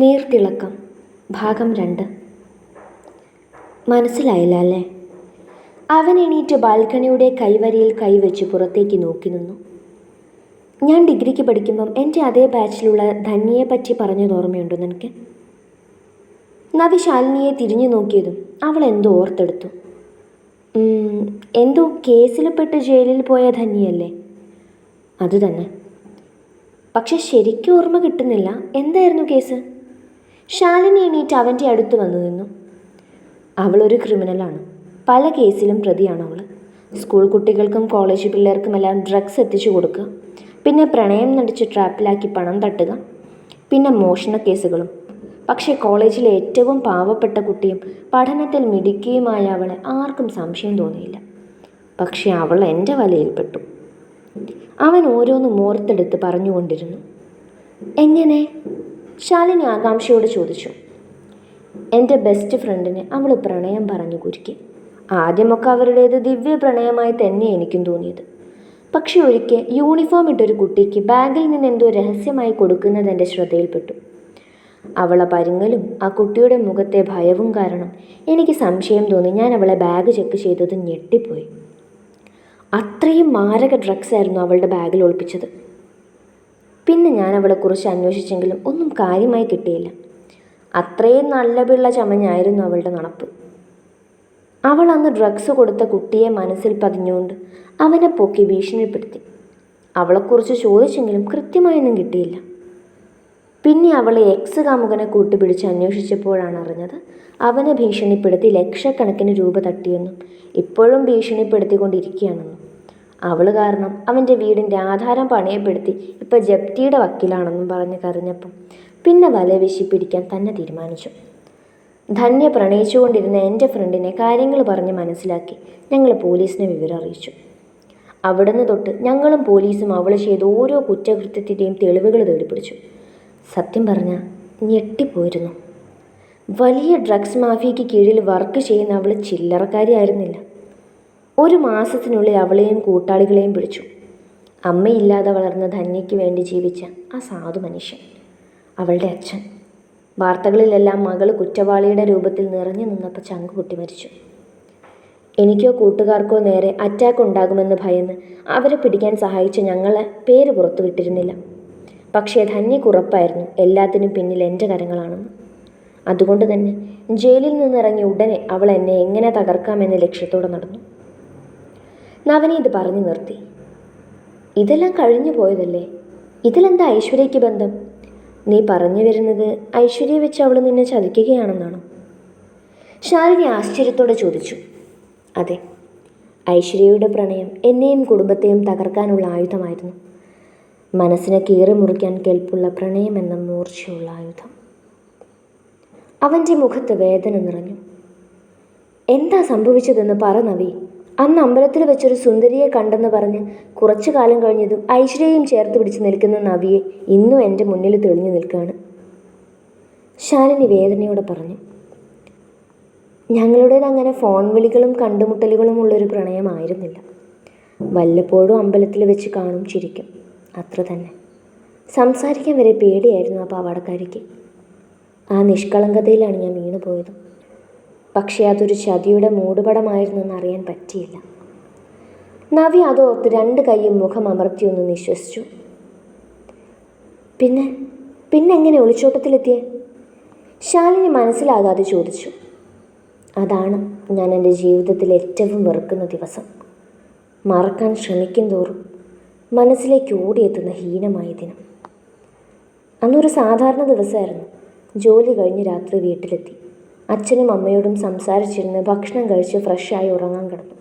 നീർത്തിളക്കം ഭാഗം രണ്ട്. മനസ്സിലായില്ല അല്ലേ അവൻ എണീറ്റ് ബാൽക്കണിയുടെ കൈവരിയിൽ കൈവച്ച് പുറത്തേക്ക് നോക്കി നിന്നു. ഞാൻ ഡിഗ്രിക്ക് പഠിക്കുമ്പം എന്റെ അതേ ബാച്ചിലുള്ള ധന്യയെ പറ്റി പറഞ്ഞത് ഓർമ്മയുണ്ടോ നിനക്ക്? നവി ശാലിനിയെ തിരിഞ്ഞു നോക്കിയതും അവൾ എന്തോ ഓർത്തെടുത്തു. എന്തോ കേസിൽ പെട്ട് ജയിലിൽ പോയ ധന്യയല്ലേ? അതുതന്നെ പക്ഷെ ശരിക്കും ഓർമ്മ കിട്ടുന്നില്ല. എന്തായിരുന്നു കേസ്? ശാലിനി എണീറ്റ് അവന്റെ അടുത്ത് വന്നു നിന്നു. അവളൊരു ക്രിമിനലാണ്. പല കേസിലും പ്രതിയാണ് അവൾ. സ്കൂൾ കുട്ടികൾക്കും കോളേജ് പിള്ളേർക്കുമെല്ലാം ഡ്രഗ്സ് എത്തിച്ചു കൊടുക്കുക പിന്നെ പ്രണയം നടിച്ച് ട്രാപ്പിലാക്കി പണം തട്ടുക പിന്നെ മോഷണ കേസുകളും. പക്ഷേ കോളേജിലെ ഏറ്റവും പാവപ്പെട്ട കുട്ടിയും പഠനത്തിൽ മിടുക്കിയുമായ അവളെ ആർക്കും സംശയം തോന്നിയില്ല. പക്ഷേ അവൾ എന്റെ വലയിൽപ്പെട്ടു. അവൻ ഓരോന്നും ഓർത്തെടുത്ത് പറഞ്ഞുകൊണ്ടിരുന്നു. എങ്ങനെ? ശാലിനി ആകാംക്ഷയോട് ചോദിച്ചു എന്റെ ബെസ്റ്റ് ഫ്രണ്ടിന് അവൾ പ്രണയം പറഞ്ഞു കുരുക്കി. ആദ്യമൊക്കെ അവരുടേത് ദിവ്യ പ്രണയമായി തന്നെ എനിക്കും തോന്നിയത്. പക്ഷെ ഒരിക്കൽ യൂണിഫോം ഇട്ടൊരു കുട്ടിക്ക് ബാഗിൽ നിന്ന് എന്തോ രഹസ്യമായി കൊടുക്കുന്നത് എന്റെ ശ്രദ്ധയിൽപ്പെട്ടു. അവളെ പരുങ്ങലും ആ കുട്ടിയുടെ മുഖത്തെ ഭയവും കാരണം എനിക്ക് സംശയം തോന്നി. ഞാൻ അവളെ ബാഗ് ചെക്ക് ചെയ്തത് ഞെട്ടിപ്പോയി. അത്രയും മാരക ഡ്രഗ്സ് ആയിരുന്നു അവളുടെ ബാഗിൽ ഒളിപ്പിച്ചത്. പിന്നെ ഞാൻ അവളെക്കുറിച്ച് അന്വേഷിച്ചെങ്കിലും ഒന്നും കാര്യമായി കിട്ടിയില്ല. അത്രയും നല്ല പിള്ള ചമഞ്ഞായിരുന്നു അവളുടെ നടപ്പ്. അവൾ അന്ന് ഡ്രഗ്സ് കൊടുത്ത കുട്ടിയെ മനസ്സിൽ പതിഞ്ഞുകൊണ്ട് അവനെ പൊക്കി ഭീഷണിപ്പെടുത്തി. അവളെക്കുറിച്ച് ചോദിച്ചെങ്കിലും കൃത്യമായൊന്നും കിട്ടിയില്ല. പിന്നെ അവളെ എക്സ് കാമുകനെ കൂട്ടുപിടിച്ച് അന്വേഷിച്ചപ്പോഴാണ് അറിഞ്ഞത് അവനെ ഭീഷണിപ്പെടുത്തി ലക്ഷക്കണക്കിന് രൂപ തട്ടിയെന്നും ഇപ്പോഴും ഭീഷണിപ്പെടുത്തിക്കൊണ്ടിരിക്കുകയാണെന്നും. അവൾ കാരണം അവന്റെ വീടിന്റെ ആധാരം പണയപ്പെടുത്തി ഇപ്പം ജപ്തിയുടെ വക്കീലാണെന്നും പറഞ്ഞ് കരഞ്ഞപ്പം പിന്നെ വല വീശി പിടിക്കാൻ തന്നെ തീരുമാനിച്ചു. ധന്യ പ്രണയിച്ചുകൊണ്ടിരുന്ന എന്റെ ഫ്രണ്ടിനെ കാര്യങ്ങൾ പറഞ്ഞ് മനസ്സിലാക്കി ഞങ്ങൾ പോലീസിനെ വിവരം അറിയിച്ചു. അവിടുന്ന് തൊട്ട് ഞങ്ങളും പോലീസും അവൾ ചെയ്ത ഓരോ കുറ്റകൃത്യത്തിന്റെയും തെളിവുകൾ തേടിപ്പിടിച്ചു. സത്യം പറഞ്ഞാൽ ഞെട്ടിപ്പോയിരുന്നു. വലിയ ഡ്രഗ്സ് മാഫിയയ്ക്ക് കീഴിൽ വർക്ക് ചെയ്യുന്ന അവൾ ചില്ലറക്കാരിയായിരുന്നില്ല. ഒരു മാസത്തിനുള്ളിൽ അവളെയും കൂട്ടാളികളെയും പിടിച്ചു. അമ്മയില്ലാതെ വളർന്ന ധന്യയ്ക്ക് വേണ്ടി ജീവിച്ച ആ സാധു മനുഷ്യൻ അവളുടെ അച്ഛൻ. വാർത്തകളിലെല്ലാം മകൾ കുറ്റവാളിയുടെ രൂപത്തിൽ നിറഞ്ഞു നിന്നപ്പോൾ ചങ്ക് മരിച്ചു. എനിക്കോ കൂട്ടുകാർക്കോ നേരെ അറ്റാക്ക് ഉണ്ടാകുമെന്ന് ഭയന്ന് അവരെ പിടിക്കാൻ സഹായിച്ച ഞങ്ങളെ പേര് പുറത്തു വിട്ടിരുന്നില്ല. പക്ഷേ ധന്യക്കുറപ്പായിരുന്നു എല്ലാത്തിനും പിന്നിൽ എന്റെ കരങ്ങളാണെന്ന്. അതുകൊണ്ട് തന്നെ ജയിലിൽ നിന്നിറങ്ങി ഉടനെ അവൾ എന്നെ എങ്ങനെ തകർക്കാമെന്ന ലക്ഷ്യത്തോടെ നടന്നു. നവനി ഇത് പറഞ്ഞു നിർത്തി. ഇതെല്ലാം കഴിഞ്ഞു പോയതല്ലേ? ഇതിലെന്താ ഐശ്വര്യയ്ക്ക് ബന്ധം? നീ പറഞ്ഞു വരുന്നത് ഐശ്വര്യയെ വെച്ച് അവൾ നിന്നെ ചതിക്കുകയാണെന്നാണോ? ശാലിനി ആശ്ചര്യത്തോടെ ചോദിച്ചു. അതെ ഐശ്വര്യയുടെ പ്രണയം എന്നെയും കുടുംബത്തെയും തകർക്കാനുള്ള ആയുധമായിരുന്നു. മനസ്സിനെ കീറി മുറിക്കാൻ കെൽപ്പുള്ള പ്രണയം എന്ന മൂർച്ചയുള്ള ആയുധം. അവന്റെ മുഖത്ത് വേദന നിറഞ്ഞു. എന്താ സംഭവിച്ചതെന്ന് പറ നവി. അന്ന് അമ്പലത്തിൽ വെച്ചൊരു സുന്ദരിയെ കണ്ടെന്ന് പറഞ്ഞ് കുറച്ചു കാലം കഴിഞ്ഞതും ഐശ്വര്യയും ചേർത്ത് പിടിച്ച് നിൽക്കുന്ന നവിയെ ഇന്നും എന്റെ മുന്നിൽ തെളിഞ്ഞു നിൽക്കുകയാണ്. ശാലിനി വേദനയോടെ പറഞ്ഞു ഞങ്ങളുടേത് അങ്ങനെ ഫോൺ വിളികളും കണ്ടുമുട്ടലുകളും ഉള്ളൊരു പ്രണയമായിരുന്നില്ല. വല്ലപ്പോഴും അമ്പലത്തിൽ വെച്ച് കാണും ചിരിക്കും അത്ര തന്നെ. സംസാരിക്കാൻ വരെ പേടിയായിരുന്നു ആ പാവാടക്കാരിക്ക്. ആ നിഷ്കളങ്കതയിലാണ് ഞാൻ വീണുപോയത്. പക്ഷേ അതൊരു ചതിയുടെ മൂടുപടമായിരുന്നു എന്നറിയാൻ പറ്റിയില്ല. നവി അതോർത്ത് രണ്ട് കൈയും മുഖം അമർത്തിയൊന്ന് നിശ്വസിച്ചു. പിന്നെ പിന്നെ എങ്ങനെ ഒളിച്ചോട്ടത്തിലെത്തിയേ? ശാലിനി മനസ്സിലാകാതെ ചോദിച്ചു. അതാണ് ഞാൻ എന്റെ ജീവിതത്തിൽ ഏറ്റവും വെറുക്കുന്ന ദിവസം. മറക്കാൻ ശ്രമിക്കും തോറും മനസ്സിലേക്ക് ഓടിയെത്തുന്ന ഹീനമായ ദിനം. അന്നൊരു സാധാരണ ദിവസമായിരുന്നു. ജോലി കഴിഞ്ഞ് രാത്രി വീട്ടിലെത്തി. അച്ഛനും അമ്മയോടും സംസാരിച്ചിരുന്ന് ഭക്ഷണം കഴിച്ച് ഫ്രഷായി ഉറങ്ങാൻ കിടന്നു.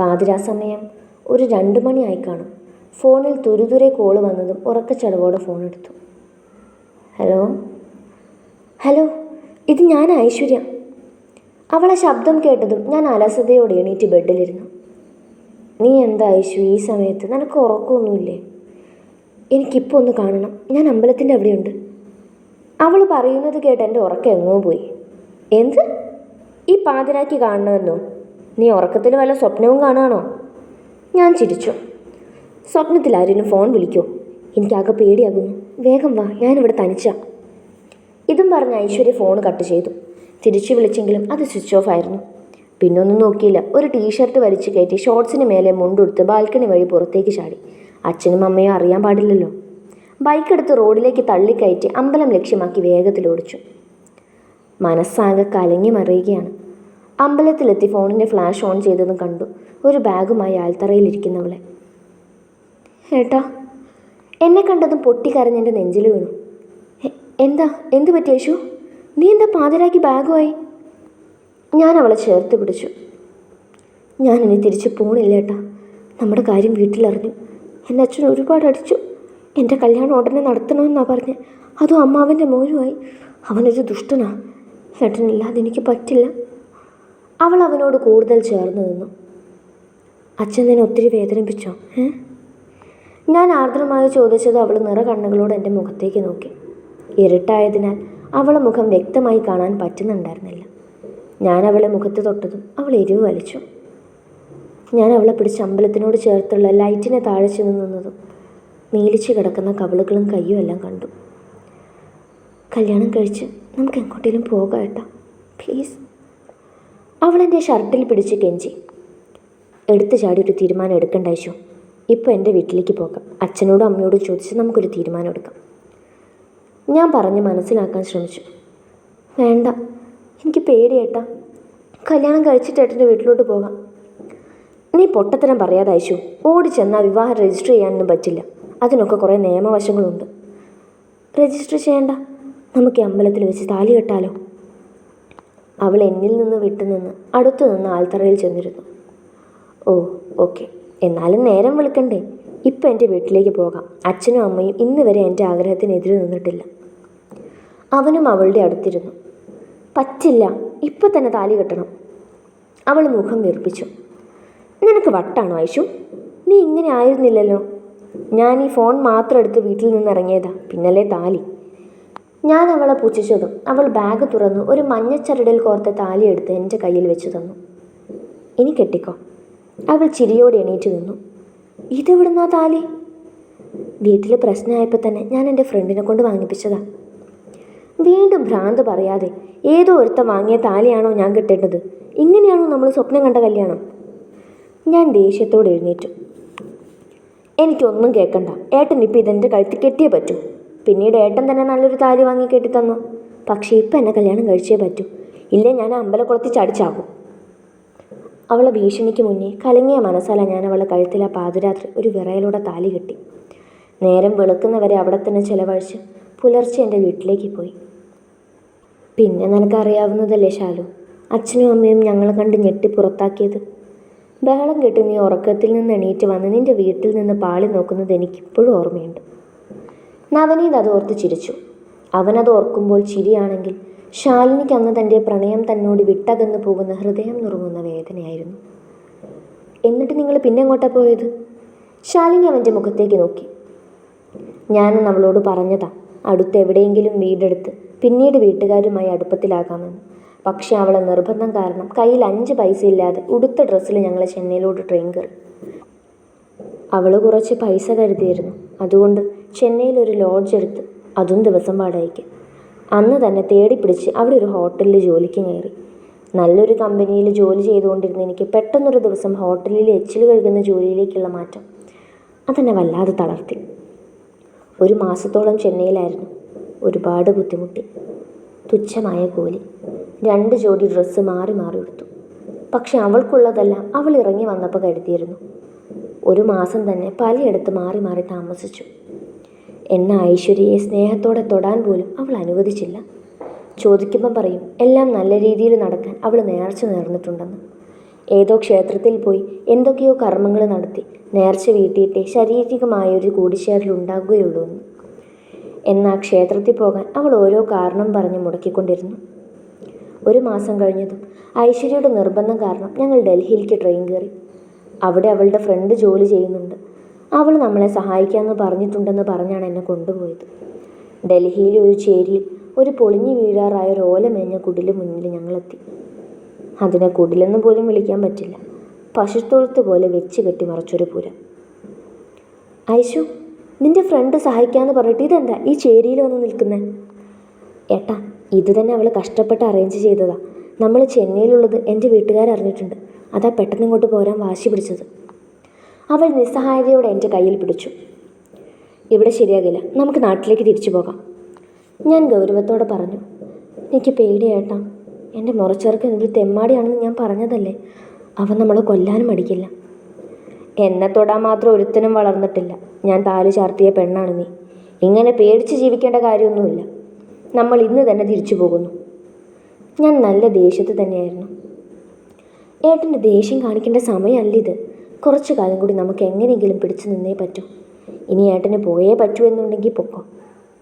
പാതിരാ സമയം ഒരു രണ്ട് മണിയായി കാണും. ഫോണിൽ തുരുതുരെ കോൾ വന്നതും ഉറക്കച്ചടവോടെ ഫോൺ എടുത്തു. ഹലോ ഹലോ ഇത് ഞാൻ ഐശ്വര്യ. അവളെ ശബ്ദം കേട്ടതും ഞാൻ അലസതയോടെ എണീറ്റ് ബെഡിലിരുന്നു. നീ എന്താ ഐശ്വ ഈ സമയത്ത്? നിനക്ക് ഉറക്കമൊന്നുമില്ലേ എനിക്കിപ്പോൾ ഒന്ന് കാണണം. ഞാൻ അമ്പലത്തിന്റെ അവിടെയുണ്ട്. അവൾ പറയുന്നത് കേട്ട് എന്റെ ഉറക്കം എങ്ങോ പോയി. എന്ത്? ഈ പാതിരാക്കി കാണണമെന്നോ. നീ ഉറക്കത്തിൽ വല്ല സ്വപ്നവും കാണുകയാണോ? ഞാൻ ചിരിച്ചു. സ്വപ്നത്തിൽ ആരെങ്കിലും ഫോൺ വിളിക്കോ? എനിക്കാകെ പേടിയാകുന്നു. വേഗം വാ ഞാനിവിടെ തനിച്ചാ. ഇതും പറഞ്ഞ് ഐശ്വര്യ ഫോൺ കട്ട് ചെയ്തു. തിരിച്ചു വിളിച്ചെങ്കിലും അത് സ്വിച്ച് ഓഫ് ആയിരുന്നു. പിന്നൊന്നും നോക്കിയില്ല. ഒരു ടീഷർട്ട് വലിച്ചു കയറ്റി ഷോർട്സിന് മേലെ മുണ്ടെടുത്ത് ബാൽക്കണി വഴി പുറത്തേക്ക് ചാടി. അച്ഛനും അമ്മയും അറിയാൻ പാടില്ലല്ലോ. ബൈക്ക് എടുത്ത് റോഡിലേക്ക് തള്ളിക്കയറ്റി അമ്പലം ലക്ഷ്യമാക്കി വേഗത്തിൽ ഓടിച്ചു. മനസ്സാകെ കലങ്ങി മറിയുകയാണ്. അമ്പലത്തിലെത്തി ഫോണിന്റെ ഫ്ലാഷ് ഓൺ ചെയ്തതും കണ്ടു. ഒരു ബാഗുമായി ആൽത്തറയിലിരിക്കുന്നവളെ. ഏട്ടാ എന്നെ കണ്ടതും പൊട്ടിക്കരഞ്ഞെന്റെ നെഞ്ചിൽ വീണു. എന്താ എന്ത് പറ്റി യേശു? നീ എന്താ പാതിരാക്കി ബാഗുമായി? ഞാൻ അവളെ ചേർത്ത് പിടിച്ചു. ഞാൻ ഇനി തിരിച്ചു പോണില്ല ഏട്ടാ. നമ്മുടെ കാര്യം വീട്ടിലറിഞ്ഞു. എന്റെ അച്ഛൻ ഒരുപാട് അടിച്ചു. എന്റെ കല്യാണം ഉടനെ നടത്തണമെന്നാണ് പറഞ്ഞ്. അതും അമ്മാവന്റെ മോനുമായി. അവനൊരു ദുഷ്ടനാ. ഏട്ടനില്ലാതെ എനിക്ക് പറ്റില്ല. അവൾ അവനോട് കൂടുതൽ ചേർന്ന് നിന്നു. അച്ഛൻ നിന്നെ ഒത്തിരി വേദനിപ്പിച്ചോ? ഏ? ഞാൻ ആർദ്രമായി ചോദിച്ചത് അവൾ നിറ കണ്ണുകളോട് എന്റെ മുഖത്തേക്ക് നോക്കി. ഇരുട്ടായതിനാൽ അവളെ മുഖം വ്യക്തമായി കാണാൻ പറ്റുന്നുണ്ടായിരുന്നില്ല. ഞാൻ അവളെ മുഖത്ത് തൊട്ടതും അവൾ എരിവ് വലിച്ചു. ഞാൻ അവളെ പിടിച്ച് അമ്പലത്തിനോട് ചേർത്തുള്ള ലൈറ്റിനെ താഴെ ചെന്ന് നിന്നതും നീലിച്ച് കിടക്കുന്ന കവിളുകളും കയ്യും എല്ലാം കണ്ടു. കല്യാണം കഴിച്ച് നമുക്ക് എങ്ങോട്ടേലും പോകാം ഏട്ടാ പ്ലീസ് അവളെന്റെ ഷർട്ടിൽ പിടിച്ച് കെഞ്ചി. എടുത്തു ചാടി ഒരു തീരുമാനം എടുക്കണ്ട ഐശു ഇപ്പോൾ എന്റെ വീട്ടിലേക്ക് പോകാം. അച്ഛനോടും അമ്മയോടും ചോദിച്ച് നമുക്കൊരു തീരുമാനം എടുക്കാം. ഞാൻ പറഞ്ഞ് മനസ്സിലാക്കാൻ ശ്രമിച്ചു. വേണ്ട. എനിക്ക് പേടിയേട്ടാ കല്യാണം കഴിച്ചിട്ട് ഏട്ടന്റെ വീട്ടിലോട്ട് പോകാം. നീ പൊട്ടത്തരം പറയാതെ അയച്ചു ഓടി ചെന്നാൽ വിവാഹം രജിസ്റ്റർ ചെയ്യാനൊന്നും പറ്റില്ല. അതിനൊക്കെ കുറേ നിയമവശങ്ങളുണ്ട്. രജിസ്റ്റർ ചെയ്യണ്ട. നമുക്ക് അമ്പലത്തിൽ വെച്ച് താലി കെട്ടാലോ? അവൾ എന്നിൽ നിന്ന് വിട്ടുനിന്ന് അടുത്തു നിന്ന് ആൽത്തറയിൽ ചെന്നിരുന്നു. Oh okay. എന്നാലും നേരം വിളിക്കണ്ടേ. ഇപ്പം എന്റെ വീട്ടിലേക്ക് പോകാം. അച്ഛനും അമ്മയും ഇന്ന് വരെ എന്റെ ആഗ്രഹത്തിനെതിരെ നിന്നിട്ടില്ല. അവനും അവളുടെ അടുത്തിരുന്നു. പറ്റില്ല ഇപ്പം തന്നെ താലി കെട്ടണം. അവൾ മുഖം വീർപ്പിച്ചു. നിനക്ക് വട്ടാണോ ഐഷു? നീ ഇങ്ങനെ ആയിരുന്നില്ലല്ലോ. ഞാൻ ഈ ഫോൺ മാത്രം എടുത്ത് വീട്ടിൽ നിന്ന് ഇറങ്ങിയതാ. പിന്നല്ലേ താലി. ഞാൻ അവളെ പുച്ഛിച്ചതും അവൾ ബാഗ് തുറന്നു ഒരു മഞ്ഞച്ചരടിൽ കോർത്ത താലി എടുത്ത് എന്റെ കയ്യിൽ വെച്ചു തന്നു. ഇനി കെട്ടിക്കോ. അവൾ ചിരിയോടെ എണീറ്റ് നിന്നു. ഇതെവിടുന്നാ താലി? വീട്ടിൽ പ്രശ്നമായപ്പോൾ തന്നെ ഞാൻ എന്റെ ഫ്രണ്ടിനെ കൊണ്ട് വാങ്ങിപ്പിച്ചതാ. വീണ്ടും ഭ്രാന്ത് പറയാതെ ഏതോ ഒരുത്ത വാങ്ങിയ താലിയാണോ ഞാൻ കിട്ടേണ്ടത്? ഇങ്ങനെയാണോ നമ്മൾ സ്വപ്നം കണ്ട കല്യാണം? ഞാൻ ദേഷ്യത്തോടെ എഴുന്നേറ്റു. എനിക്കൊന്നും കേൾക്കണ്ട ഏട്ടൻ ഇപ്പം ഇതെന്റെ കഴുത്തി കെട്ടിയേ പറ്റൂ. പിന്നീട് ഏട്ടൻ തന്നെ നല്ലൊരു താലി വാങ്ങി കെട്ടിത്തന്നു. പക്ഷേ ഇപ്പം എന്നെ കല്യാണം കഴിച്ചേ പറ്റൂ. ഇല്ലേ ഞാൻ അമ്പലക്കുളത്തിൽ ചടിച്ചാകും. അവളെ ഭീഷണിക്ക് മുന്നേ കലങ്ങിയ മനസ്സാല ഞാൻ അവളെ കഴുത്തിലെ പാതിരാത്രി ഒരു വിറയലൂടെ താലി കെട്ടി. നേരം വെളുക്കുന്നവരെ അവിടെ തന്നെ ചിലവഴിച്ച് പുലർച്ചെ എന്റെ വീട്ടിലേക്ക് പോയി. പിന്നെ നിനക്കറിയാവുന്നതല്ലേ ശാലു? അച്ഛനും അമ്മയും ഞങ്ങളെ കണ്ട് ഞെട്ടി പുറത്താക്കിയത്. ബഹളം കെട്ടി നീ ഉറക്കത്തിൽ നിന്ന് എണീറ്റ് വന്ന് നിന്റെ വീട്ടിൽ നിന്ന് പാളി നോക്കുന്നത് എനിക്കിപ്പോഴും ഓർമ്മയുണ്ട്. നവനീത് അതോർത്ത് ചിരിച്ചു. അവനത് ഓർക്കുമ്പോൾ ചിരിയാണെങ്കിൽ ശാലിനിക്ക് അന്ന് തന്റെ പ്രണയം തന്നോട് വിട്ടകന്നു പോകുന്ന ഹൃദയം നുറുങ്ങുന്ന വേദനയായിരുന്നു. എന്നിട്ട് നിങ്ങൾ പിന്നെ എങ്ങോട്ടാ പോയത്? ശാലിനി അവന്റെ മുഖത്തേക്ക് നോക്കി. ഞാനും അവളോട് പറഞ്ഞതാ അടുത്ത് എവിടെയെങ്കിലും വീടെടുത്ത് പിന്നീട് വീട്ടുകാരുമായി അടുപ്പത്തിലാകാമെന്ന്. പക്ഷേ അവളെ നിർബന്ധം കാരണം കയ്യിൽ അഞ്ച് പൈസ ഇല്ലാതെ ഉടുത്ത ഡ്രസ്സിൽ ഞങ്ങൾ ചെന്നൈയിലോട്ട് ട്രെയിൻ കയറി. അവൾ കുറച്ച് പൈസ കരുതിയിരുന്നു. അതുകൊണ്ട് ചെന്നൈയിൽ ഒരു ലോഡ്ജ് എടുത്ത് അതും ദിവസം വാടകയ്ക്ക്. അന്ന് തന്നെ തേടിപ്പിടിച്ച് അവിടെ ഒരു ഹോട്ടലിൽ ജോലിക്ക് കയറി. നല്ലൊരു കമ്പനിയിൽ ജോലി ചെയ്തുകൊണ്ടിരുന്ന എനിക്ക് പെട്ടെന്നൊരു ദിവസം ഹോട്ടലിൽ എച്ചിൽ കഴുകുന്ന ജോലിയിലേക്കുള്ള മാറ്റം. അതെന്നെ വല്ലാതെ തളർത്തി. ഒരു മാസത്തോളം ചെന്നൈയിലായിരുന്നു. ഒരുപാട് ബുദ്ധിമുട്ടി. തുച്ഛമായ കൂലി. രണ്ട് ജോഡി ഡ്രസ്സ് മാറി മാറി എടുത്തു പക്ഷെ അവൾക്കുള്ളതെല്ലാം അവൾ ഇറങ്ങി വന്നപ്പോൾ കരുതിയിരുന്നു. ഒരു മാസം തന്നെ പലയിടത്ത് മാറി മാറി താമസിച്ചു. എന്നെ ഐശ്വര്യയെ സ്നേഹത്തോടെ തൊടാൻ പോലും അവൾ അനുവദിച്ചില്ല. ചോദിക്കുമ്പം പറയും എല്ലാം നല്ല രീതിയിൽ നടക്കാൻ അവൾ നേർച്ച നേർന്നിട്ടുണ്ടെന്ന്. ഏതോ ക്ഷേത്രത്തിൽ പോയി എന്തൊക്കെയോ കർമ്മങ്ങൾ നടത്തി നേർച്ച വീട്ടിയിട്ടേ ശാരീരികമായൊരു കൂടിച്ചേരൽ ഉണ്ടാകുകയുള്ളൂ എന്ന്. എന്നാൽ ക്ഷേത്രത്തിൽ പോകാൻ അവൾ ഓരോ കാരണം പറഞ്ഞ് മുടക്കിക്കൊണ്ടിരുന്നു. ഒരു മാസം കഴിഞ്ഞതും ഐശ്വര്യയുടെ നിർബന്ധം കാരണം ഞങ്ങൾ ഡൽഹിയിലേക്ക് ട്രെയിൻ കയറി. അവിടെ അവളുടെ ഫ്രണ്ട് ജോലി ചെയ്യുന്നുണ്ട്. അവൾ നമ്മളെ സഹായിക്കാമെന്ന് പറഞ്ഞിട്ടുണ്ടെന്ന് പറഞ്ഞാണ് എന്നെ കൊണ്ടുപോയത്. ഡൽഹിയിലെ ഒരു ചേരിയിൽ ഒരു പൊളിഞ്ഞു വീഴാറായ ഒരു ഓലമേഞ്ഞ കുടിൽ മുന്നിൽ ഞങ്ങളെത്തി. അതിനെ കുടിലെന്ന് പോലും വിളിക്കാൻ പറ്റില്ല. പശുത്തൊഴുത്ത് പോലെ വെച്ച് കെട്ടി മറച്ചൊരു പുര. ഐശു നിന്റെ ഫ്രണ്ട് സഹായിക്കാമെന്ന് പറഞ്ഞിട്ട് ഇതെന്താ ഈ ചേരിയിൽ വന്ന് നിൽക്കുന്നേ? ഏട്ടാ ഇത് തന്നെ അവൾ കഷ്ടപ്പെട്ട് അറേഞ്ച് ചെയ്തതാ. നമ്മൾ ചെന്നൈയിലുള്ളത് എന്റെ വീട്ടുകാരറിഞ്ഞിട്ടുണ്ട്. അതാ പെട്ടെന്ന് ഇങ്ങോട്ട് പോരാൻ വാശി പിടിച്ചത്. അവൾ നിസ്സഹായതയോടെ എന്റെ കയ്യിൽ പിടിച്ചു. ഇവിടെ ശരിയാകില്ല നമുക്ക് നാട്ടിലേക്ക് തിരിച്ചു പോകാം. ഞാൻ ഗൗരവത്തോടെ പറഞ്ഞു എനിക്ക് പേടിയേട്ടാ എന്റെ മുറച്ചെറുക്കൻ ഒരു തെമ്മാടിയാണെന്ന് ഞാൻ പറഞ്ഞതല്ലേ? അവൻ നമ്മളെ കൊല്ലാനും മടിക്കില്ല. എന്നെ തൊടാൻ മാത്രം ഒരുത്തനും വളർന്നിട്ടില്ല. ഞാൻ താലി ചാർത്തിയ പെണ്ണാണ് നീ. ഇങ്ങനെ പേടിച്ച് ജീവിക്കേണ്ട കാര്യമൊന്നുമില്ല. നമ്മൾ ഇന്ന് തന്നെ തിരിച്ചു പോകുന്നു. ഞാൻ നല്ല ദേഷ്യത്ത് തന്നെയായിരുന്നു. ഏട്ടന്റെ ദേഷ്യം കാണിക്കേണ്ട സമയമല്ല ഇത്. കുറച്ചു കാലം കൂടി നമുക്ക് എങ്ങനെയെങ്കിലും പിടിച്ചു നിന്നേ പറ്റൂ. ഇനി ഏട്ടന് പോയേ പറ്റൂ എന്നുണ്ടെങ്കിൽ പൊക്കോ.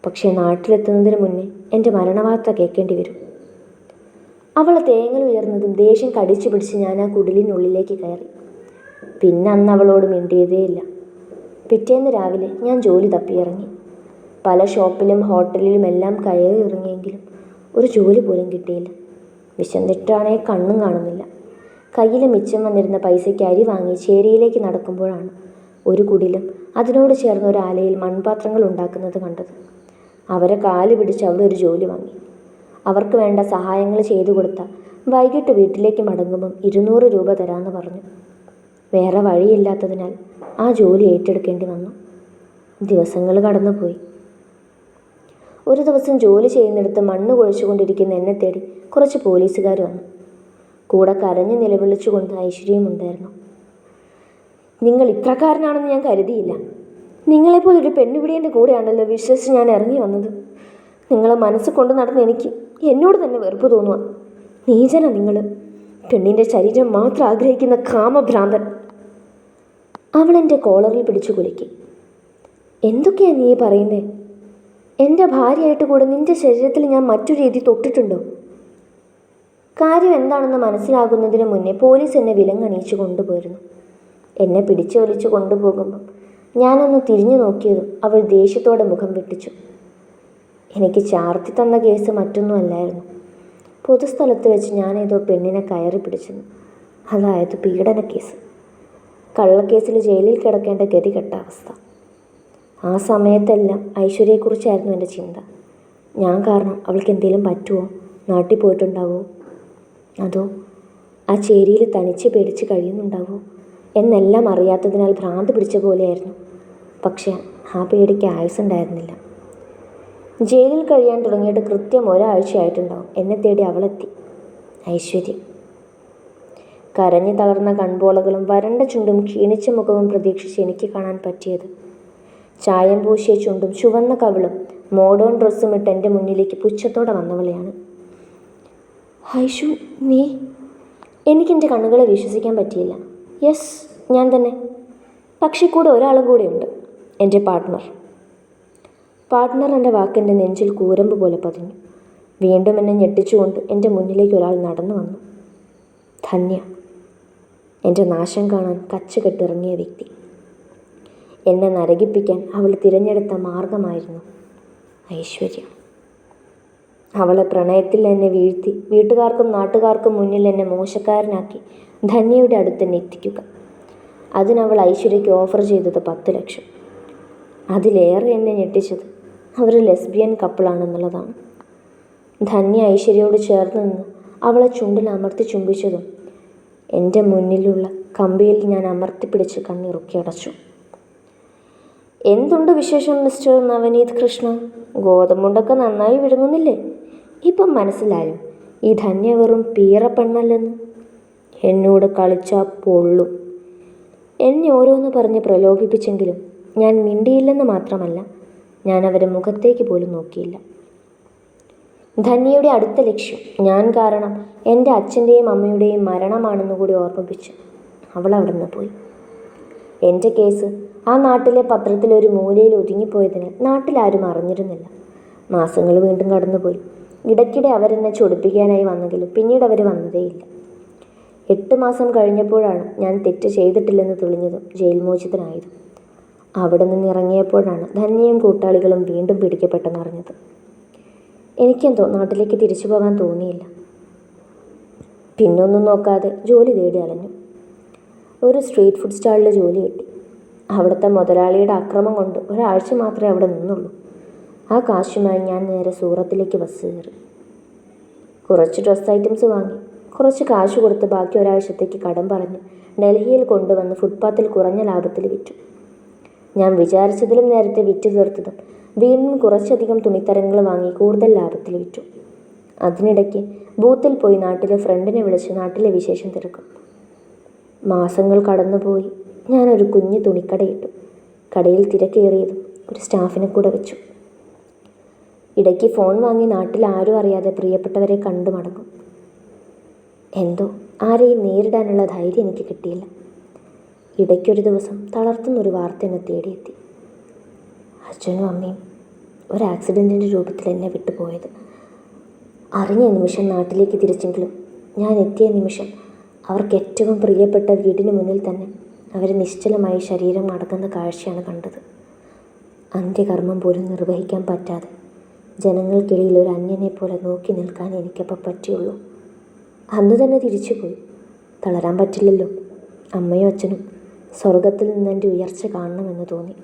പക്ഷേ നാട്ടിലെത്തുന്നതിന് മുന്നേ എന്റെ മരണവാർത്ത കേൾക്കേണ്ടി വരും. അവൾ തേങ്ങൽ ഉയർന്നതും ദേഷ്യം കടിച്ചു പിടിച്ച് ഞാൻ ആ കുടിലിനുള്ളിലേക്ക് കയറി. പിന്നെ അന്ന് അവളോട് മിണ്ടിയതേയില്ല പിറ്റേന്ന് രാവിലെ ഞാൻ ജോലി തപ്പിയിറങ്ങി. പല ഷോപ്പിലും ഹോട്ടലിലും എല്ലാം കയറി ഇറങ്ങിയെങ്കിലും ഒരു ജോലി പോലും കിട്ടിയില്ല. വിശന്നിട്ടാണേ കണ്ണും കാണുന്നില്ല. കയ്യിൽ മിച്ചം വന്നിരുന്ന പൈസയ്ക്ക് അരി വാങ്ങി ചേരിയിലേക്ക് നടക്കുമ്പോഴാണ് ഒരു കുടിലും അതിനോട് ചേർന്ന ഒരു ആലയിൽ മൺപാത്രങ്ങൾ ഉണ്ടാക്കുന്നത് കണ്ടത്. അവരെ കാൽ പിടിച്ച് അവിടെ ഒരു ജോലി വാങ്ങി. അവർക്ക് വേണ്ട സഹായങ്ങൾ ചെയ്തു കൊടുത്ത വൈകിട്ട് വീട്ടിലേക്ക് മടങ്ങുമ്പം ഇരുന്നൂറ് രൂപ തരാമെന്ന് പറഞ്ഞു. വേറെ വഴിയില്ലാത്തതിനാൽ ആ ജോലി ഏറ്റെടുക്കേണ്ടി വന്നു. ദിവസങ്ങൾ കടന്നുപോയി. ഒരു ദിവസം ജോലി ചെയ്യുന്നിടത്ത് മണ്ണ് കുഴിച്ചുകൊണ്ടിരിക്കുന്ന എന്നെ തേടി കുറച്ച് പോലീസുകാർ വന്നു. കൂടെ കരഞ്ഞ് നിലവിളിച്ചുകൊണ്ട് ഐശ്വര്യയും ഉണ്ടായിരുന്നു നിങ്ങൾ ഇത്രക്കാരനാണെന്ന് ഞാൻ കരുതിയില്ല. നിങ്ങളെപ്പോലൊരു എന്റെ കൂടെയാണല്ലോ വിശ്വസിച്ച് ഞാൻ ഇറങ്ങി വന്നത്. നിങ്ങളെ മനസ്സ് കൊണ്ട് നടന്ന എനിക്ക് എന്നോട് തന്നെ വെറുപ്പ് തോന്നുക നീചന നിങ്ങൾ പെണ്ണിന്റെ ശരീരം മാത്രം ആഗ്രഹിക്കുന്ന കാമഭ്രാന്തൻ. അവൾ എന്റെ കോളറിൽ പിടിച്ചു കുലുക്കി. എന്തൊക്കെയാ നീ പറയുന്നത് എന്റെ ഭാര്യയായിട്ട് കൂടെ നിന്റെ ശരീരത്തിൽ ഞാൻ മറ്റൊരു രീതി തൊട്ടിട്ടുണ്ടോ? കാര്യം എന്താണെന്ന് മനസ്സിലാകുന്നതിന് മുന്നേ പോലീസ് എന്നെ വിലങ്ങണിയിച്ചു കൊണ്ടുപോയിരുന്നു. എന്നെ പിടിച്ചു വലിച്ചു കൊണ്ടുപോകുമ്പം ഞാനൊന്ന് തിരിഞ്ഞു നോക്കിയതും അവൾ ദേഷ്യത്തോടെ മുഖം വെട്ടിച്ചു. എനിക്ക് ചാർത്തി തന്ന കേസ് മറ്റൊന്നും അല്ലായിരുന്നു. പൊതുസ്ഥലത്ത് വെച്ച് ഞാനേതോ പെണ്ണിനെ കയറി പിടിച്ചെന്നു. അതായത് പീഡന കേസ് കള്ളക്കേസിൽ ജയിലിൽ കിടക്കേണ്ട ഗതികെട്ട അവസ്ഥ. ആ സമയത്തെല്ലാം ഐശ്വര്യയെക്കുറിച്ചായിരുന്നു എന്റെ ചിന്ത. ഞാൻ കാരണം അവൾക്ക് എന്തെങ്കിലും പറ്റുമോ? നാട്ടിൽ പോയിട്ടുണ്ടാവോ? അതോ ആ ചേരിയിൽ തനിച്ച് പേടിച്ച് കഴിയുന്നുണ്ടാവോ? എന്നെല്ലാം അറിയാത്തതിനാൽ ഭ്രാന്ത് പിടിച്ച പോലെയായിരുന്നു. പക്ഷെ ആ പേടിക്ക് ആയുസുണ്ടായിരുന്നില്ല ജയിലിൽ കഴിയാൻ തുടങ്ങിയിട്ട് കൃത്യം ഒരാഴ്ചയായിട്ടുണ്ടാവും. എന്നെ തേടി അവളെത്തി. ഐശ്വര്യം. കരഞ്ഞു തളർന്ന കൺപോളകളും വരണ്ട ചുണ്ടും ക്ഷീണിച്ച മുഖവും പ്രതീക്ഷിച്ച് എനിക്ക് കാണാൻ പറ്റിയത്. ചായം പൂശിയ ചുണ്ടും ചുവന്ന കവിളും മോഡേൺ ഡ്രസ്സും ഇട്ട് എന്റെ മുന്നിലേക്ക് പുച്ഛത്തോടെ വന്നവളെയാണ്. ഹൈഷു നീ? എനിക്കെന്റെ കണ്ണുകളെ വിശ്വസിക്കാൻ പറ്റിയില്ല. യെസ് ഞാൻ തന്നെ. പക്ഷേ കൂടെ ഒരാളും കൂടെയുണ്ട് എന്റെ പാർട്ട്ണർ. പാർട്ട്ണർ എന്റെ വാക്കെന്റെ നെഞ്ചിൽ കൂരമ്പ് പോലെ പതിഞ്ഞു. വീണ്ടും എന്നെ ഞെട്ടിച്ചുകൊണ്ട് എന്റെ മുന്നിലേക്ക് ഒരാൾ നടന്നു വന്നു. ധന്യ. എന്റെ നാശം കാണാൻ കച്ച കെട്ടിറങ്ങിയ വ്യക്തി. എന്നെ നരകിപ്പിക്കാൻ അവൾ തിരഞ്ഞെടുത്ത മാർഗമായിരുന്നു ഐശ്വര്യം. അവളെ പ്രണയത്തിൽ എന്നെ വീഴ്ത്തി വീട്ടുകാർക്കും നാട്ടുകാർക്കും മുന്നിൽ എന്നെ മോശക്കാരനാക്കി ധന്യയുടെ അടുത്ത് തന്നെ എത്തിക്കുക അതിനവൾ ഐശ്വര്യയ്ക്ക് ഓഫർ ചെയ്തത് പത്ത് ലക്ഷം. അതിലേറെ എന്നെ ഞെട്ടിച്ചത് അവർ ലെസ്ബിയൻ കപ്പിളാണെന്നുള്ളതാണ് ധന്യ ഐശ്വര്യയോട് ചേർന്ന് നിന്ന് അവളെ ചുണ്ടിൽ അമർത്തി ചുംബിച്ചതും എന്റെ മുന്നിലുള്ള കമ്പിയിൽ ഞാൻ അമർത്തിപ്പിടിച്ച് കണ്ണിറുക്കി അടച്ചു. എന്തുണ്ട് വിശേഷം മിസ്റ്റർ നവനീത് കൃഷ്ണ? ഗോതമ്പുണ്ടൊക്കെ നന്നായി വിഴുങ്ങുന്നില്ലേ? ഇപ്പം മനസ്സിലായോ. ഈ ധന്യ വെറും പീറപ്പെണ്ണല്ലെന്ന് എന്നോട് കളിച്ച പൊള്ളും. എന്നെ ഓരോന്ന് പറഞ്ഞ് പ്രലോഭിപ്പിച്ചെങ്കിലും ഞാൻ മിണ്ടിയില്ലെന്ന് മാത്രമല്ല ഞാൻ അവരെ മുഖത്തേക്ക് പോലും നോക്കിയില്ല. ധന്യയുടെ അടുത്ത ലക്ഷ്യം ഞാൻ കാരണം എന്റെ അച്ഛന്റെയും അമ്മയുടെയും മരണമാണെന്ന് കൂടി ഓർമ്മിപ്പിച്ചു അവൾ അവിടെ നിന്ന് പോയി. എന്റെ കേസ് ആ നാട്ടിലെ പത്രത്തിലൊരു മൂലയിൽ ഒതുങ്ങിപ്പോയതിന് നാട്ടിലാരും അറിഞ്ഞിരുന്നില്ല. മാസങ്ങൾ വീണ്ടും കടന്നുപോയി. ഇടയ്ക്കിടെ അവരെന്നെ ചൊടിപ്പിക്കാനായി വന്നെങ്കിലും പിന്നീട് അവർ വന്നതേയില്ല എട്ട് മാസം കഴിഞ്ഞപ്പോഴാണ് ഞാൻ തെറ്റ് ചെയ്തിട്ടില്ലെന്ന് തെളിഞ്ഞതും ജയിൽ മോചിതനായതും. അവിടെ നിന്ന് ഇറങ്ങിയപ്പോഴാണ് ധന്യയും കൂട്ടാളികളും വീണ്ടും പിടിക്കപ്പെട്ടെന്നറിഞ്ഞത് എനിക്കെന്തോ നാട്ടിലേക്ക് തിരിച്ചു പോകാൻ തോന്നിയില്ല. പിന്നൊന്നും നോക്കാതെ ജോലി തേടി അലഞ്ഞു. ഒരു സ്ട്രീറ്റ് ഫുഡ് സ്റ്റാളിൽ ജോലി കിട്ടി. അവിടുത്തെ മുതലാളിയുടെ അക്രമം കൊണ്ട് ഒരാഴ്ച മാത്രമേ അവിടെ നിന്നുള്ളൂ. ആ കാശുമായി ഞാൻ നേരെ സൂറത്തിലേക്ക് ബസ് കയറി. കുറച്ച് ഡ്രസ് ഐറ്റംസ് വാങ്ങി. കുറച്ച് കാശ് കൊടുത്ത് ബാക്കി ഒരാഴ്ചത്തേക്ക് കടം പറഞ്ഞ് ഡൽഹിയിൽ കൊണ്ടുവന്ന് ഫുട്പാത്തിൽ കുറഞ്ഞ ലാഭത്തിൽ വിറ്റു. ഞാൻ വിചാരിച്ചതിലും നേരത്തെ വിറ്റു തീർത്തതും വീണ്ടും കുറച്ചധികം തുണിത്തരങ്ങൾ വാങ്ങി കൂടുതൽ ലാഭത്തിൽ വിറ്റു. അതിനിടയ്ക്ക് ബൂത്തിൽ പോയി നാട്ടിലെ ഫ്രണ്ടിനെ വിളിച്ച് നാട്ടിലെ വിശേഷം തിരക്കും. മാസങ്ങൾ കടന്നുപോയി. ഞാനൊരു കുഞ്ഞു തുണിക്കടയിട്ടു കടയിൽ തിരക്കേറിയതും ഒരു സ്റ്റാഫിനെ കൂടെ വെച്ചു. ഇടയ്ക്ക് ഫോൺ വാങ്ങി നാട്ടിൽ ആരും അറിയാതെ പ്രിയപ്പെട്ടവരെ കണ്ടു മടങ്ങും. എന്തോ ആരെയും നേരിടാനുള്ള ധൈര്യം എനിക്ക് കിട്ടിയില്ല. ഇടയ്ക്കൊരു ദിവസം തളർത്തുന്നൊരു വാർത്ത എന്നെ തേടിയെത്തി. അച്ഛനും അമ്മയും ഒരു ആക്സിഡന്റിന്റെ രൂപത്തിൽ എന്നെ വിട്ടുപോയത്. അറിഞ്ഞ നിമിഷം നാട്ടിലേക്ക് തിരിച്ചെങ്കിലും ഞാൻ എത്തിയ നിമിഷം അവർക്ക് ഏറ്റവും പ്രിയപ്പെട്ട വീടിന് മുന്നിൽ തന്നെ അവർ നിശ്ചലമായി ശരീരം അടക്കുന്ന കാഴ്ചയാണ് കണ്ടത്. അന്ത്യകർമ്മം പോലും നിർവഹിക്കാൻ പറ്റാതെ ജനങ്ങൾക്കിടയിൽ ഒരു അന്യനെ പോലെ നോക്കി നിൽക്കാൻ എനിക്കപ്പോൾ പറ്റിയുള്ളൂ. അന്ന് തന്നെ തിരിച്ചുപോയി. തളരാൻ പറ്റില്ലല്ലോ. അമ്മയും അച്ഛനും സ്വർഗത്തിൽ നിന്ന് എന്റെ ഉയർച്ച കാണണമെന്ന് തോന്നി.